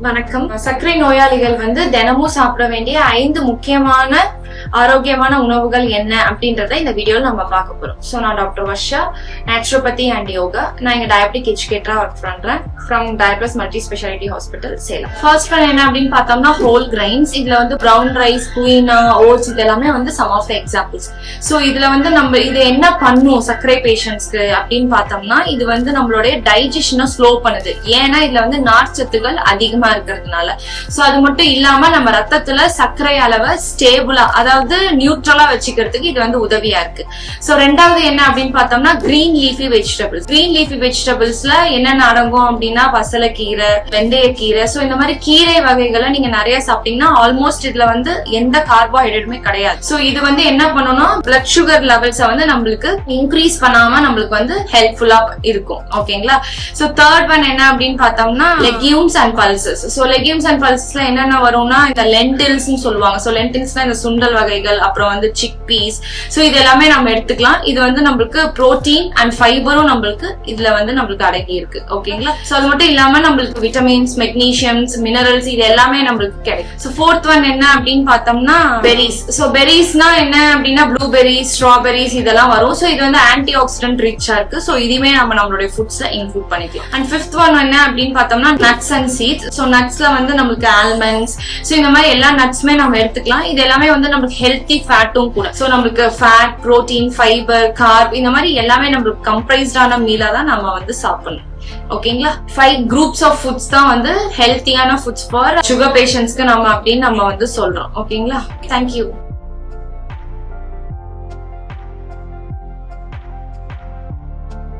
வணக்கம். சர்க்கரை நோயாளிகள் வந்து தினமும் சாப்பிட வேண்டிய ஐந்து முக்கியமான ஆரோக்கியமான உணவுகள் என்ன அப்படின்றத இந்த வீடியோவில் நம்ம பார்க்க போறோம். ஸோ நான் doctor Varsha naturopathy and yoga நான் இங்க டயபெட்டிக் எஜுகேட்டரா ஒர்க் பண்றேன். From diabetes multi speciality hospital Salem. First one என்ன அப்படின்னு பார்த்தோம்னா ஹோல் கிரைன்ஸ் இதுல வந்து ப்ரௌன் ரைஸ் குயினா ஓட்ஸ் இது எல்லாமே வந்து some of the examples so இதுல வந்து நம்ம இது என்ன பண்ணும் சர்க்கரை பேஷண்ட்ஸ்க்கு அப்படின்னு பார்த்தோம்னா இது வந்து நம்மளுடைய டைஜஷனை ஸ்லோ பண்ணுது. ஏன்னா இதுல வந்து நார்ச்சத்துகள் அதிகம் இருக்கிறதுனால சோ அது மட்டும் இல்லாம நம்ம ரத்தத்துல சர்க்கரை அளவை ஸ்டேபிளா அதாவது நியூட்ரலா வச்சுக்கிறதுக்கு இது வந்து உதவியா இருக்கு. சோ ரெண்டாவது என்ன அப்படின்னு பார்த்தோம்னா green leafy vegetables green leafy வெஜிடபிள்ஸ்ல என்னென்ன அடங்கும் அப்படின்னா பசலைக்கீரை வெந்தயக்கீரை. சோ இந்த மாதிரி கீரை வகைகளை நீங்க நிறைய சாப்பிட்டீங்கன்னா ஆல்மோஸ்ட் இதுல வந்து எந்த கார்போஹைட்ரேட்டுமே கிடையாது. சோ இது வந்து என்ன பண்ணணும்னா பிளட் சுகர் லெவல்ஸை வந்து நம்மளுக்கு இன்க்ரீஸ் பண்ணாம நம்மளுக்கு வந்து ஹெல்ப்ஃபுல்லா இருக்கும். ஓகேங்களா சோ தேர்ட் ஒன் என்ன அப்படின்னு பார்த்தோம்னா legumes and pulse pulses so legumes and பல்சஸ்ல என்னென்ன வரும்னா இந்த லென்டில்ஸ் சொல்லுவாங்க. ஸோ லென்டில்ஸ்னா இந்த சுண்டல் வகைகள் அப்புறம் வந்து சிக் பீஸ் ஸோ இது எல்லாமே நம்ம எடுத்துக்கலாம். இது வந்து நம்மளுக்கு புரோட்டீன் அண்ட் ஃபைபரும் நம்மளுக்கு இதுல வந்து நம்மளுக்கு அடங்கி இருக்கு. ஓகேங்களா ஸோ அது மட்டும் இல்லாம நம்மளுக்கு விட்டமின்ஸ் மெக்னீஷியம்ஸ் மினரல்ஸ் இது எல்லாமே நம்மளுக்கு கிடைக்கும். ஸோ ஃபோர்த் ஒன் என்ன அப்படின்னு பார்த்தோம்னா பெரிஸ் ஸோ பெரிஸ்னா என்ன அப்படின்னா ப்ளூபெரிஸ் ஸ்ட்ராபெரிஸ் இதெல்லாம் வரும். ஸோ இது வந்து ஆன்டி ஆக்சிடென்ட் ரிச்சா இருக்கு. ஸோ இதுவுமே நம்ம நம்மளுடைய ஃபுட்ஸ்ல இன்க்ளூட் பண்ணிக்கலாம். அண்ட் ஃபிஃப்த் ஒன் என்ன அப்படின்னு பார்த்தோம்னா நட்ஸ் அண்ட் சீட்ஸ் ஸோ நட்ஸ்ல வந்து நம்மளுக்கு ஆல்மண்ட்ஸ் ஸோ இந்த மாதிரி எல்லா நட்ஸுமே நம்ம எடுத்துக்கலாம். இது எல்லாமே வந்து நம்மளுக்கு ஹெல்த்தி ஃபேட்டும் கூட. ஸோ நம்மளுக்கு ஃபேட் புரோட்டீன் ஃபைபர் கார்ப் இந்த மாதிரி எல்லாமே நம்மளுக்கு கம்ப்ரைஸ்டான மீலா தான் நம்ம வந்து சாப்பிடணும். ஓகேங்களா ஃபைவ் குரூப்ஸ் ஆஃப் ஃபுட்ஸ் தான் வந்து ஹெல்த்தியான ஃபுட்ஸ் ஃபார் சுகர் பேஷண்ட்ஸ்க்கு நம்ம அப்படின்னு நம்ம வந்து சொல்றோம். ஓகேங்களா தேங்க்யூ